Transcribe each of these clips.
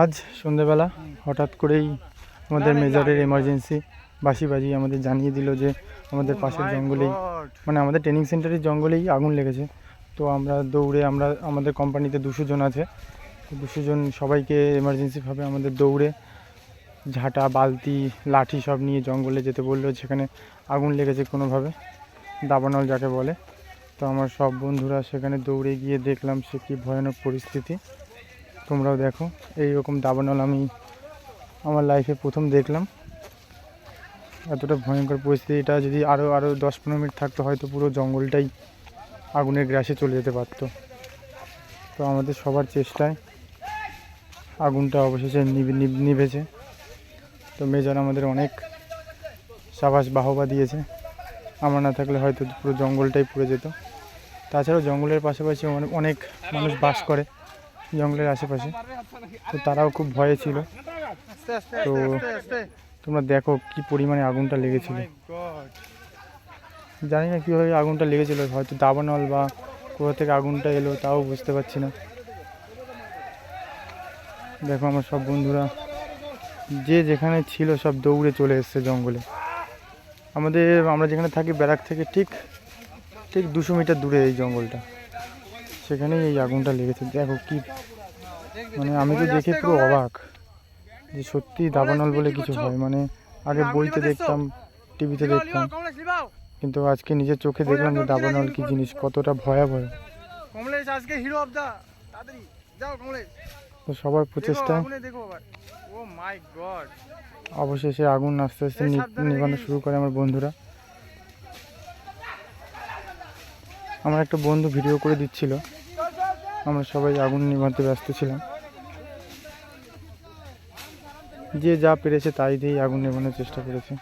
আজ সন্ধেবেলা হঠাৎ করেই আমাদের মেজরের এমার্জেন্সি বাসি বাজি আমাদের জানিয়ে দিল যে আমাদের পাশের জঙ্গলেই মানে আমাদের ট্রেনিং সেন্টারের জঙ্গলেই আগুন লেগেছে। তো আমরা দৌড়ে আমরা আমাদের কোম্পানিতে দুশো জন আছে। তো দুশো জন সবাইকে এমার্জেন্সিভাবে আমাদের দৌড়ে ঝাঁটা বালতি লাঠি সব নিয়ে জঙ্গলে যেতে বলল সেখানে আগুন লেগেছে কোনোভাবে দাবানল যাকে বলে। তো আমার সব বন্ধুরা সেখানে দৌড়ে গিয়ে দেখলাম সে কী ভয়ানক পরিস্থিতি। তোমরাও দেখো। এই রকম দাবানল আমি আমার লাইফে প্রথম দেখলাম। এতটা ভয়ঙ্কর পরিস্থিতিটা যদি আরও আরও দশ পনেরো মিনিট থাকতো, হয়তো পুরো জঙ্গলটাই আগুনের গ্রাসে চলে যেতে পারতো। তো আমাদের সবার চেষ্টায় আগুনটা অবশেষে নিভে নিভেছে। তো মেজর আমাদের অনেক সাবাস বাহবা দিয়েছে। আমার না থাকলে হয়তো পুরো জঙ্গলটাই পুড়ে যেত। তাছাড়াও জঙ্গলের পাশাপাশি অনেক মানুষ বাস করে। জঙ্গলের আশেপাশে। তো তারাও খুব ভয়ে ছিল। তো তোমরা দেখো কি পরিমাণে আগুনটা লেগেছিল। জানি না কীভাবে আগুনটা লেগেছিল, হয়তো দাবানল বা কোথা থেকে আগুনটা এলো তাও বুঝতে পারছি না। দেখো আমার সব বন্ধুরা, যে যেখানে ছিল সব দৌড়ে চলে এসছে জঙ্গলে। আমাদের, আমরা যেখানে থাকি ব্যারাক থেকে ঠিক ঠিক দুশো মিটার দূরে এই জঙ্গলটা। সেখানেই এই আগুনটা লেগেছে। দেখো কি মানে আমি তো দেখে পুরো অবাক যে সত্যি দাবানল বলে কিছু হয়। মানে আগে বইতে দেখতাম টিভিতে দেখতাম। কিন্তু আজকে নিজের চোখে দেখলাম যে দাবানল কি জিনিস কতটা ভয়াবহ। কমলেশ আজকে হিরো অফ দা তাড়াতাড়ি। যাও কমলেশ। তো সবার ও মাই গড অবশেষে আগুন আস্তে আস্তে নিভানো শুরু করে আমার বন্ধুরা। আমার একটা বন্ধু ভিডিও করে দিচ্ছিল। আমরা সবাই আগুন নিভাতে ব্যস্ত ছিলাম। যে যা পেরেছে তাই দিয়েই আগুন নেভানোর চেষ্টা করেছে।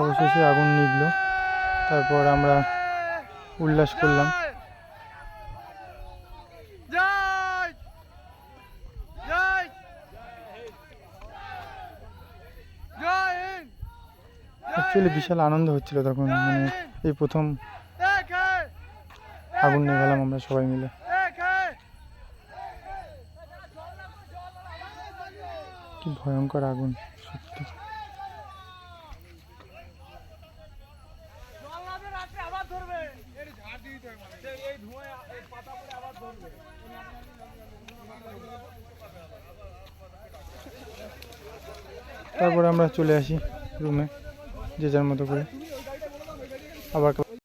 অবশেষে আগুন নিভলো। তারপর আমরা উল্লাস করলাম। অ্যাকচুয়ালি বিশাল আনন্দ হচ্ছিল তখন মানে এই প্রথম আগুন নিয়ে গেলাম আমরা সবাই মিলে। কি ভয়ঙ্কর আগুন, সত্যি। তারপরে আমরা চলে আসি রুমে। যে যার মতো করে। আবার